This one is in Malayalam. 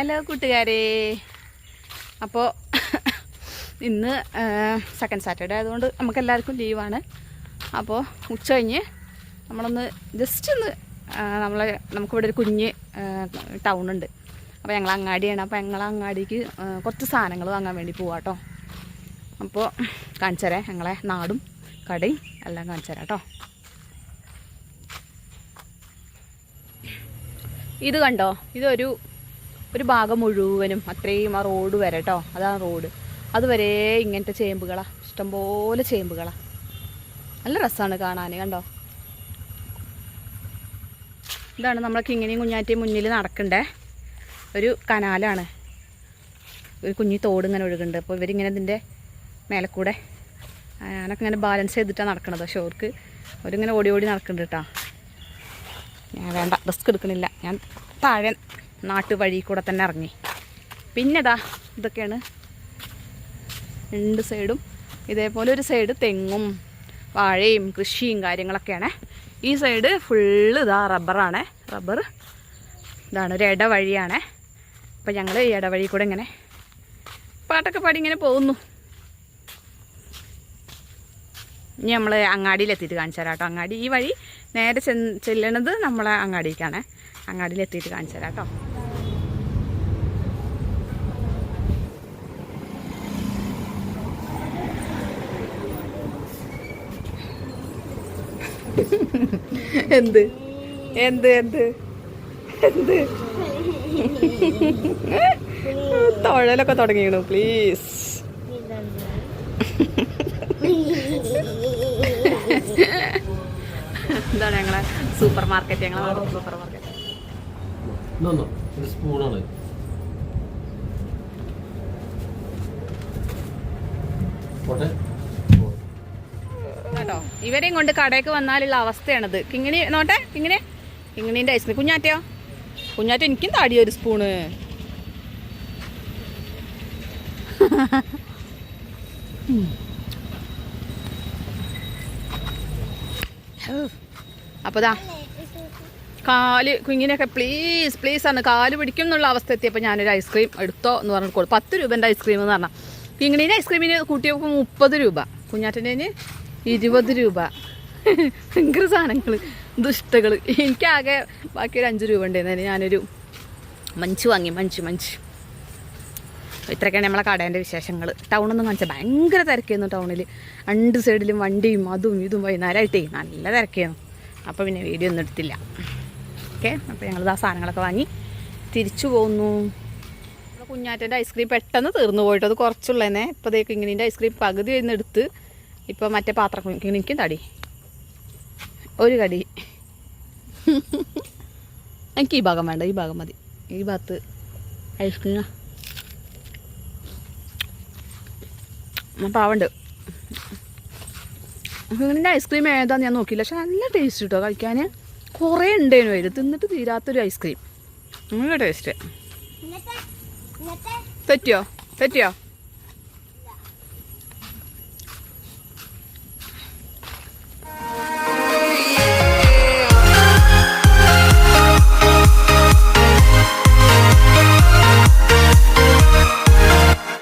ഹലോ കൂട്ടുകാരെ. അപ്പോൾ ഇന്ന് സെക്കൻഡ് സാറ്റർഡേ ആയതുകൊണ്ട് നമുക്ക് എല്ലാവർക്കും ലീവാണ്. അപ്പോൾ ഉച്ച കഴിഞ്ഞ് നമ്മളൊന്ന് ജസ്റ്റ് ഒന്ന് നമ്മളെ നമുക്കിവിടെ ഒരു കുഞ്ഞ് ടൗൺ ഉണ്ട്. അപ്പോൾ ഞങ്ങൾ അങ്ങാടിയാണ്. അപ്പോൾ ഞങ്ങൾ അങ്ങാടിക്ക് കുറച്ച് സാധനങ്ങൾ വാങ്ങാൻ വേണ്ടി പോവാം കേട്ടോ അപ്പോൾ കാണിച്ചു തരാം. ഞങ്ങളെ നാടും കടയും എല്ലാം കാണിച്ചു തരാം കേട്ടോ ഇത് കണ്ടോ? ഇതൊരു ഒരു ഭാഗം മുഴുവനും അത്രയും ആ റോഡ് വരെ കേട്ടോ അതാണ് റോഡ്. അതുവരെ ഇങ്ങനത്തെ ചേമ്പുകളാ. ഇഷ്ടംപോലെ ചേമ്പുകളാ. നല്ല രസമാണ് കാണാൻ കണ്ടോ? ഇതാണ് നമ്മളെ ഇങ്ങനെയും കുഞ്ഞാറ്റയും മുന്നിൽ നടക്കണ്ടേ? ഒരു കനാലാണ്. ഒരു കുഞ്ഞി തോട് ഇങ്ങനെ ഒഴുകുന്നുണ്ട്. അപ്പോൾ ഇവരിങ്ങനെ ഇതിന്റെ മേലെ കൂടെ ഞാനൊക്കെ ഇങ്ങനെ ബാലൻസ് ചെയ്തിട്ടാണ് നടക്കണത്. പക്ഷെ അവർക്ക് അവരിങ്ങനെ ഓടി ഓടി നടക്കുന്നുണ്ട് കേട്ടോ ഞാൻ വേണ്ട റിസ്ക് എടുക്കണില്ല. ഞാൻ താഴെ നാട്ടു വഴി കൂടെ തന്നെ ഇറങ്ങി. പിന്നെതാ ഇതൊക്കെയാണ് രണ്ട് സൈഡും. ഇതേപോലെ ഒരു സൈഡ് തെങ്ങും വാഴയും കൃഷിയും കാര്യങ്ങളൊക്കെയാണ്. ഈ സൈഡ് ഫുള്ള് ഇതാ റബ്ബറാണ്. റബ്ബർ ഇതാണ് ഒരു ഇടവഴിയാണ് അപ്പം ഞങ്ങൾ ഈ ഇടവഴി കൂടെ ഇങ്ങനെ പാട്ടൊക്കെ പാടി ഇങ്ങനെ പോകുന്നു. ഇനി നമ്മൾ അങ്ങാടിയിലെത്തിയിട്ട് കാണിച്ചു തരാം കേട്ടോ. അങ്ങാടി ഈ വഴി നേരെ ചെല്ലണത് നമ്മളെ അങ്ങാടിക്കാണ്. അങ്ങാടിയിലെത്തിയിട്ട് കാണിച്ചു തരാം കേട്ടോ. എന്ത്? എന്ത് എന്ത്? എന്ത്? തൊഴലൊക്കെ തുടങ്ങിയിരുന്നു പ്ലീസ് എന്താണ് ഞങ്ങളെ സൂപ്പർ മാർക്കറ്റ് ഞങ്ങളെ സൂപ്പർ മാർക്കറ്റ് സ്പൂണാണ് പോട്ടെ. കേട്ടോ. ഇവരെയും കൊണ്ട് കടയ്ക്ക് വന്നാലുള്ള അവസ്ഥയാണിത്. കിങ്ങിണി നോട്ടെ കിങ്ങിണി. കിങ്ങിണീന്റെ ഐസ്ക്രീം. കുഞ്ഞാറ്റയോ? കുഞ്ഞാറ്റ എനിക്കും താടിയോ ഒരു സ്പൂണ്. അപ്പതാ കാൽ കുഞ്ഞിനെയൊക്കെ പ്ലീസ് പ്ലീസ് ആണ് കാൽ പിടിക്കും എന്നുള്ള അവസ്ഥ എത്തിയപ്പോൾ ഞാനൊരു ഐസ്ക്രീം എടുത്തോ എന്ന് പറഞ്ഞിട്ട് കൊടുക്കും പത്ത് രൂപേന്റെ ഐസ്ക്രീം എന്ന് പറഞ്ഞാൽ കിങ്ങിണീന്റെ ഐസ്ക്രീമിന് കൂട്ടിയപ്പോൾ മുപ്പത് രൂപ. കുഞ്ഞാറ്റന്റെ ഇരുപത് രൂപ. ഭയങ്കര സാധനങ്ങൾ ദുഷ്ടകൾ എനിക്കാകെ ബാക്കി ഒരു അഞ്ച് രൂപ ഉണ്ടായിരുന്നു ഞാനൊരു മഞ്ച് വാങ്ങി. Munch Munch. ഇത്രയൊക്കെയാണ് നമ്മളെ കടേന്റെ വിശേഷങ്ങൾ ടൗണൊന്നും കാണിച്ചാൽ ഭയങ്കര തിരക്കായിരുന്നു ടൗണിൽ രണ്ട് സൈഡിലും വണ്ടിയും അതും ഇതും വൈകുന്നേരമായിട്ടേ നല്ല തിരക്കായിരുന്നു അപ്പോൾ പിന്നെ വീഡിയോ ഒന്നും എടുത്തില്ല. ഓക്കെ? അപ്പോൾ ഞങ്ങൾ ആ സാധനങ്ങളൊക്കെ വാങ്ങി തിരിച്ചു പോകുന്നു കുഞ്ഞാറ്റന്റെ ഐസ്ക്രീം പെട്ടെന്ന് തീർന്നു പോയിട്ട്. അത് കുറച്ചുള്ളതന്നെ ഇപ്പോൾ ഇങ്ങനെ ഐസ്ക്രീം പകുതി വരുന്ന എടുത്ത് ഇപ്പോൾ മറ്റേ പാത്രം കിങ്ങിനിക്കും തടി. ഒരു കടി. എനിക്ക് ഈ ഭാഗം വേണ്ട ഈ ഭാഗം മതി. ഈ ഭാഗത്ത് ഐസ്ക്രീമാ പാവണ്ട്. നിങ്ങളുടെ ഐസ്ക്രീം ഏതാന്ന് ഞാൻ നോക്കിയില്ല. പക്ഷെ നല്ല ടേസ്റ്റ് കിട്ടോ കഴിക്കാൻ കുറേ ഉണ്ടേനു അതിൽ തിന്നിട്ട് തീരാത്തൊരു ഐസ്ക്രീം നല്ല ടേസ്റ്റ് തെറ്റിയോ? തെറ്റിയോ?